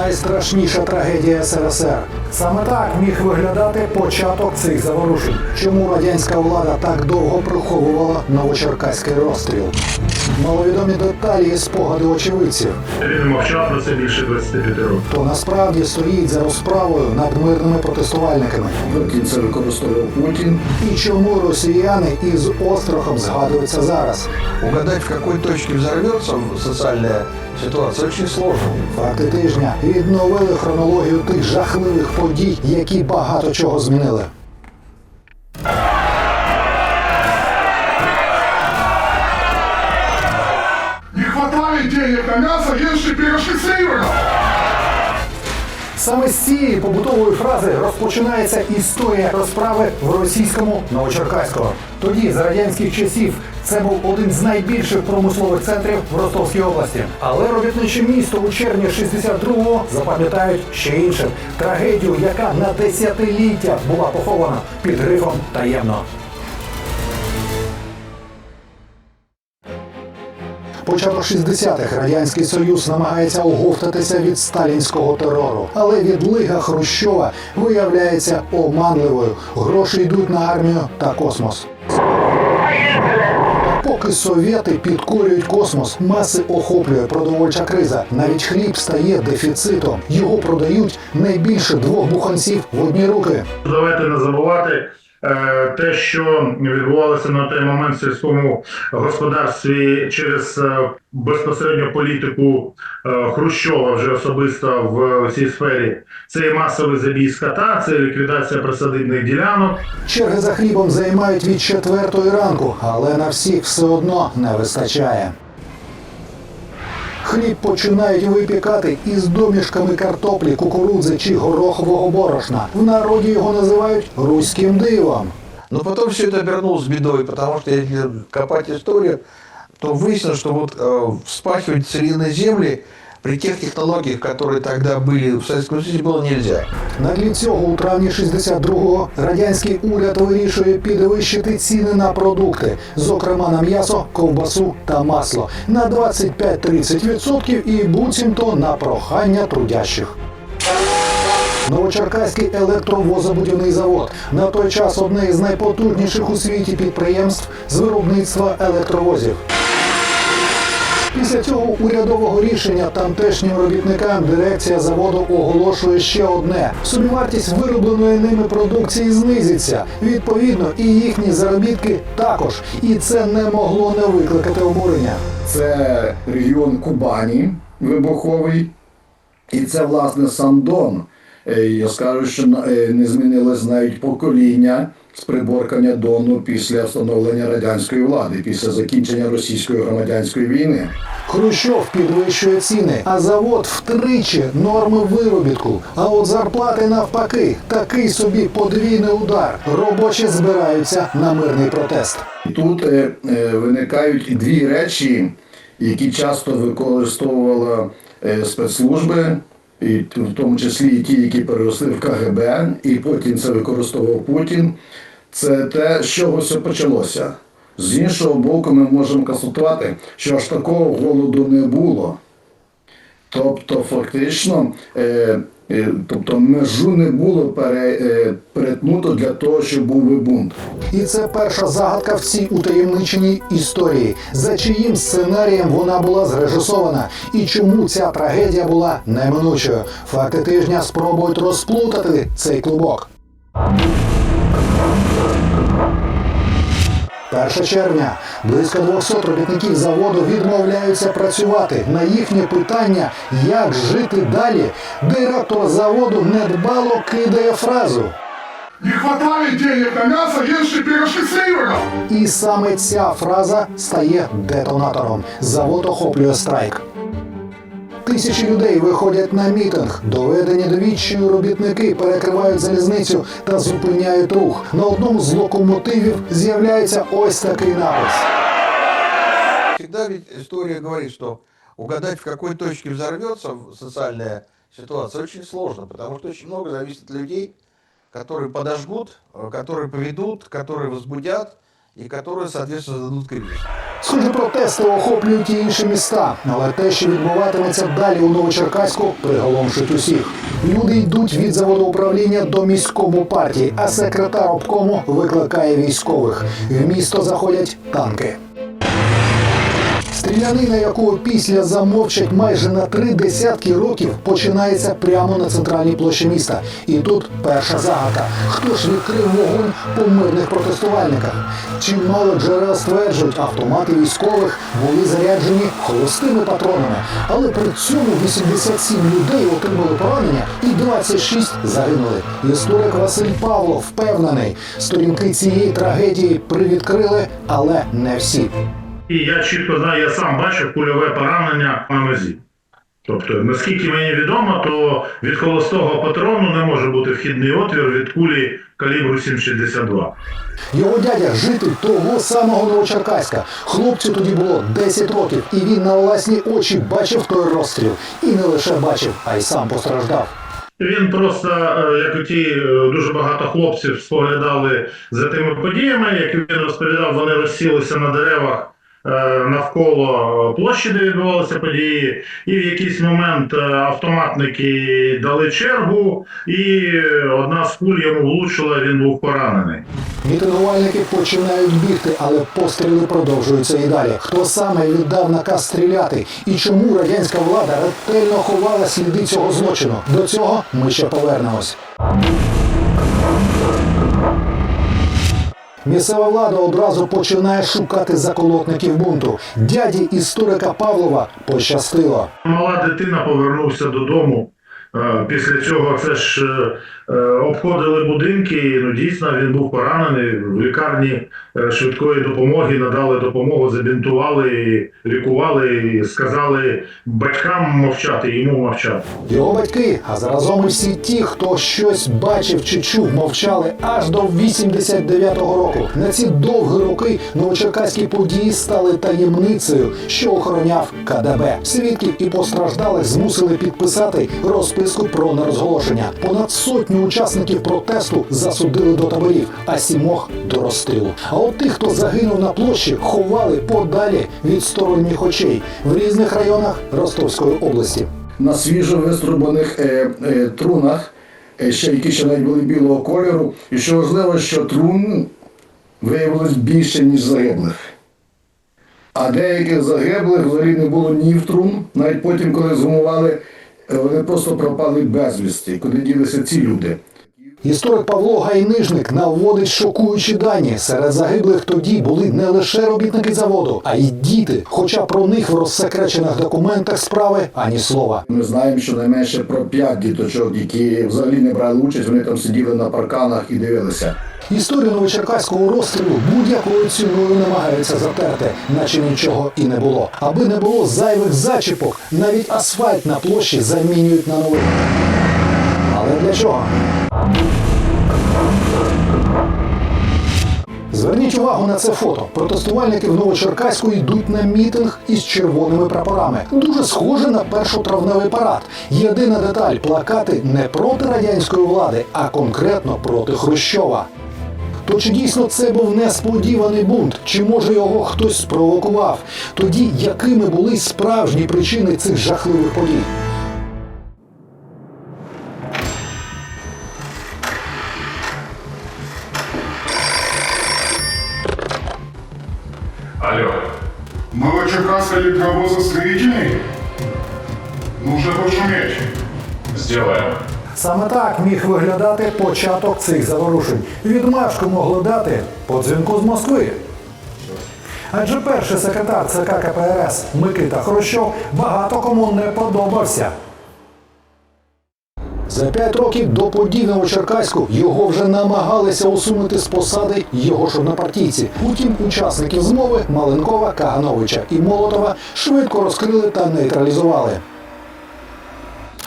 найстрашніша трагедія СРСР. Саме так міг виглядати початок цих заворушень. Чому радянська влада так довго приховувала новочеркаський розстріл? Маловідомі деталі і спогади очевидців. Він мовчав про це більше 25 років. Хто насправді стоїть за розправою над мирними протестувальниками? Путін це використовував Путін. І чому росіяни із острахом згадуються зараз? Угадать, в какой точке взорвется социальная ситуация, очень сложно. Факти тижня відновили хронологію тих жахливих подій, які багато чого змінили. Саме з цієї побутової фрази розпочинається історія розправи в російському Новочеркаського. Тоді, за радянських часів, це був один з найбільших промислових центрів в Ростовській області. Але робітниче місто у червні 62-го запам'ятають ще інше трагедію, яка на десятиліття була похована під грифом таємно. Початок 60-х радянський союз намагається оговтатися від сталінського терору, але відлига Хрущова виявляється оманливою. Гроші йдуть на армію та космос. Поки совєти підкорюють космос, маси охоплює продовольча криза. Навіть хліб стає дефіцитом. Його продають не більше двох буханців в одні руки. Давайте не забувати те, що відбувалося на той момент в сільському господарстві через е, безпосередньо політику е, Хрущова вже особисто в цій сфері. Це і масовий забій скота, це ліквідація присадибних ділянок. Черги за хлібом займають від четвертої ранку, але на всіх все одно не вистачає. Хліб починають випікати із домішками картоплі, кукурудзи чи горохового борошна. В народі його називають руським дивом. Но потом все это обернулось бедой, потому что если копать историю, то выяснилось, что вот э, вспахивать целинные земли при тех технологиях, которые тогда были в Советском Союзе, было нельзя. На тлі цього у травні 62-го радянський уряд вирішує підвищити ціни на продукти, зокрема на м'ясо, ковбасу та масло на 25-30% і буцімто на прохання трудящих. Новочеркаський електровозобудівний завод на той час одне із найпотужніших у світі підприємств з виробництва електровозів. Після цього урядового рішення тамтешнім робітникам дирекція заводу оголошує ще одне: собівартість виробленої ними продукції знизиться. Відповідно, і їхні заробітки також. І це не могло не викликати обурення. Це регіон Кубані вибуховий. І це, власне, сам Дон. Е, Я скажу, що е, не змінилось навіть покоління з приборкання Дону після встановлення радянської влади, після закінчення російської громадянської війни. Хрущов підвищує ціни, а завод втричі норми виробітку. А от зарплати навпаки, такий собі подвійний удар. Робочі збираються на мирний протест. Тут е, е, виникають дві речі, які часто використовували е, спецслужби, і в тому числі і ті, які переросли в КГБ, і потім це використовував Путін. Це те, з чого все почалося. З іншого боку, ми можемо констатувати, що аж такого голоду не було. Тобто, фактично, е, тобто межу не було е, перетнуто для того, щоб був би бунт. І це перша загадка в цій утаємниченій історії, за чиїм сценарієм вона була зрежисована, і чому ця трагедія була неминучою. Факти тижня спробують розплутати цей клубок. 1 червня близько 200 робітників заводу відмовляються працювати. На їхнє питання, як жити далі, директор заводу недбало кидає фразу. Не хватає денег на мясо, ешьте пирожки с ливером. І саме ця фраза стає детонатором. Завод охоплює страйк. Тисячі людей виходять на мітинг. Доведені до відчаю робітники перекривають залізницю та зупиняють рух. На одному з локомотивів з'являється ось такий напис. Всегда ведь история говорит, что угадать, в какой точке взорвется социальная ситуация, очень сложно, потому что очень много зависит от людей, которые подожгут, э, которые поведут, которые возбудят И которые, соответственно, дадуть кризис. Схожі протести охоплюють і інші міста, але те, що відбуватиметься далі у Новочеркаську, приголомшить усіх. Люди йдуть від заводу управління до міському партії, а секретар обкому викликає військових. В місто заходять танки. Стрілянина, яку після замовчать майже на три десятки років, починається прямо на центральній площі міста. І тут перша загадка. Хто ж відкрив вогонь по мирних протестувальниках? Чимало джерел стверджують, автомати військових були заряджені холостими патронами, але при цьому 87 людей отримали поранення і 26 загинули. Історик Василь Павло впевнений, сторінки цієї трагедії привідкрили, але не всі. І я чітко знаю, я сам бачив кульове поранення на нозі. Тобто, наскільки мені відомо, то від холостого патрону не може бути вхідний отвір від кулі калібру 7,62. Його дядя житель того самого Новочеркаська. Хлопцю тоді було 10 років, і він на власні очі бачив той розстріл. І не лише бачив, а й сам постраждав. Він просто, е, як і ті е, дуже багато хлопців споглядали за тими подіями, які він розповідав, вони розсілися на деревах навколо площі, де відбувалися події, і в якийсь момент е, автоматники дали чергу, і е, одна з куль йому влучила, він був поранений. Мітингувальники починають бігти, але постріли продовжуються і далі. Хто саме віддав наказ стріляти? І чому радянська влада ретельно ховала сліди цього злочину? До цього ми ще повернемось. Місцева влада одразу починає шукати заколотників бунту. Дяді історика Павлова пощастило. Мала дитина повернувся додому. Е, Після цього це ж е, е, обходили будинки. Ну дійсно він був поранений в лікарні швидкої допомоги. Надали допомогу, забінтували, лікували і сказали батькам мовчати, йому мовчати. Його батьки, а заразом і всі ті, хто щось бачив чи чув, мовчали аж до 89-го року. На ці довгі роки новочеркаські події стали таємницею, що охороняв КДБ. Свідків і постраждалих змусили підписати розписку про нерозголошення. Понад сотню учасників протесту засудили до таборів, а сімох до розстрілу. А от тих, хто загинув на площі, ховали подалі від сторонніх очей в різних районах Ростовської області. на свіжо виструбаних е, е, трунах, е, ще, які ще навіть були білого кольору. І що важливо, що трун виявилось більше, ніж загиблих. А деяких загиблих взагалі не було ні в трун. Навіть потім, коли згумували, вони просто пропали безвісти. Куди ділися ці люди? Історик Павло Гайнижник наводить шокуючі дані. Серед загиблих тоді були не лише робітники заводу, а й діти. Хоча про них в розсекречених документах справи ані слова. Ми знаємо, що найменше про п'ять діточок, які взагалі не брали участь, вони там сиділи на парканах і дивилися. Історію новочеркаського розстрілу будь-якою ціною намагаються затерти, наче нічого і не було. Аби не було зайвих зачіпок, навіть асфальт на площі замінюють на новий. Але для чого? Зверніть увагу на це фото. Протестувальники в Новочеркаську йдуть на мітинг із червоними прапорами. Дуже схоже на першотравневий парад. Єдина деталь плакати не проти радянської влади, а конкретно проти Хрущова. То чи дійсно це був несподіваний бунт? Чи може його хтось спровокував? Тоді якими були справжні причини цих жахливих подій? Алло. Новочеркасский электровозостроительный? Нужно пошуметь. Сделаем. Саме так міг виглядати початок цих заворушень. Відмашку могли дати по дзвінку з Москви. Адже перший секретар ЦК КПРС Микита Хрущов багато кому не подобався. За п'ять років до подій Черкаську його вже намагалися усунути з посади його ж однопартійці. Утім, учасників змови Маленкова, Кагановича і Молотова швидко розкрили та нейтралізували.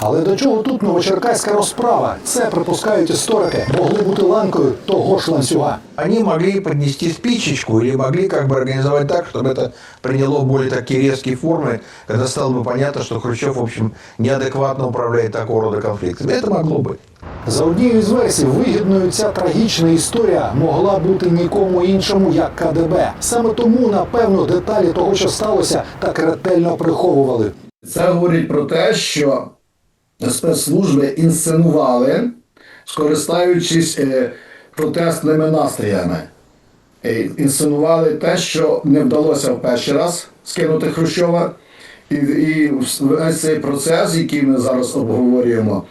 Але до чого тут новочеркаська розправа? Це припускають історики, могли бути ланкою того ж ланцюга. Они могли поднести спичечку или могли как бы организовать так, чтобы это приняло более такие резкие формы, когда стало бы понятно, что Хрущев, в общем, неадекватно управляет такого рода конфликтами. Это могло быть. За однією з версій, вигідною ця трагічна історія могла бути нікому іншому, як КДБ. Саме тому, напевно, деталі того, що сталося, так ретельно приховували. Це говорить про те, що спецслужби інсценували, скористаючись е, протестними настроями. Е, Інсценували те, що не вдалося в перший раз скинути Хрущова. І, і весь цей процес, який ми зараз обговорюємо,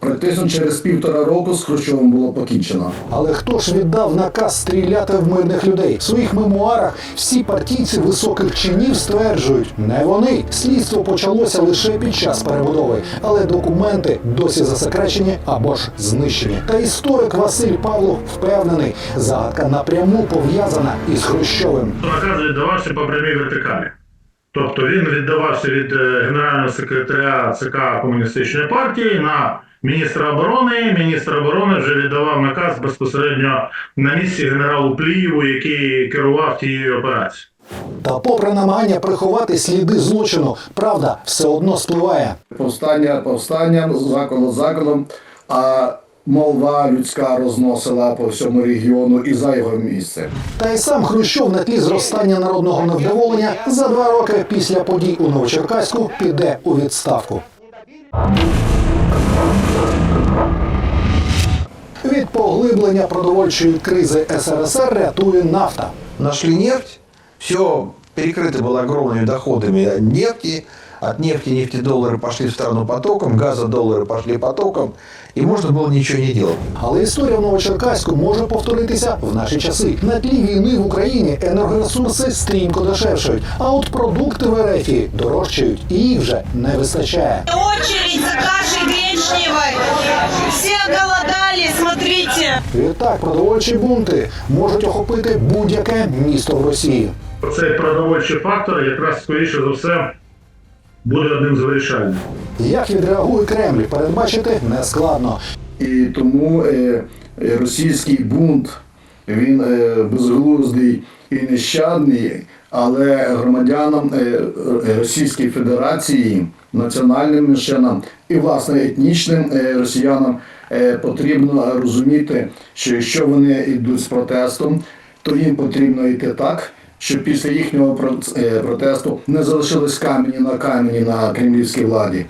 практично через півтора року з Хрущовим було покінчено. Але хто ж віддав наказ стріляти в мирних людей? В своїх мемуарах всі партійці високих чинів стверджують, не вони. Слідство почалося лише під час перебудови, але документи досі засекречені або ж знищені. Та історик Василь Павлов впевнений, загадка напряму пов'язана із Хрущовим. Наказ віддавався по прямій вертикалі. Тобто він віддавався від е, генерального секретаря ЦК Комуністичної партії на міністра оборони. Міністр оборони вже віддавав наказ безпосередньо на місці генералу Плієву, який керував тією операцією. Та попри намагання приховати сліди злочину, правда все одно спливає. Повстання повстанням, заколот заколом, а молва людська розносила по всьому регіону і за його місце. Та й сам Хрущов на тлі зростання народного невдоволення за два роки після подій у Новочеркаську піде у відставку. Від поглиблення продовольчої кризи СРСР рятує нафта. Нашли нефть, все перекрыто было огромными доходами от нефти, от нефти нефтедоллары пошли в страну потоком, газодоллары пошли потоком, и можно было ничего не делать. Але історія в Новочеркаську може повторитися в наші часи. На тлі війни в Україні енергоресурси стрімко дешевшають, а от продукти в РФ дорожчають і їх вже не вистачає. Очередь за кашей гречневой. Все голодали, смотрите. Відтак, продовольчі бунти можуть охопити будь-яке місто в Росії. Цей продовольчий фактор якраз скоріше за все буде одним з вирішальних. Як відреагує Кремль, передбачити нескладно. І тому е, е, російський бунт він е, безглуздий і нещадний, але громадянам е, е, Російської Федерації, національним меншинам і власне етнічним е, росіянам е, потрібно розуміти, що якщо вони йдуть з протестом, то їм потрібно йти так. Щоб після їхнього е, протесту не залишились камені на камені на кремлівській владі.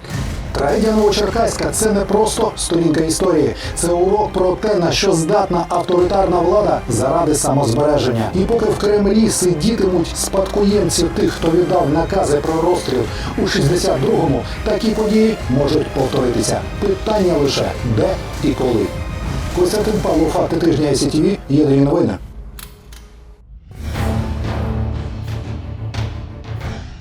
Трагедія Новочеркаська це не просто сторінка історії, це урок про те, на що здатна авторитарна влада заради самозбереження. І поки в Кремлі сидітимуть спадкоємці тих, хто віддав накази про розстріл у 62-му, такі події можуть повторитися. Питання лише де і коли. Костянтин Павлов, факти тижня СІТВ, єдині новини.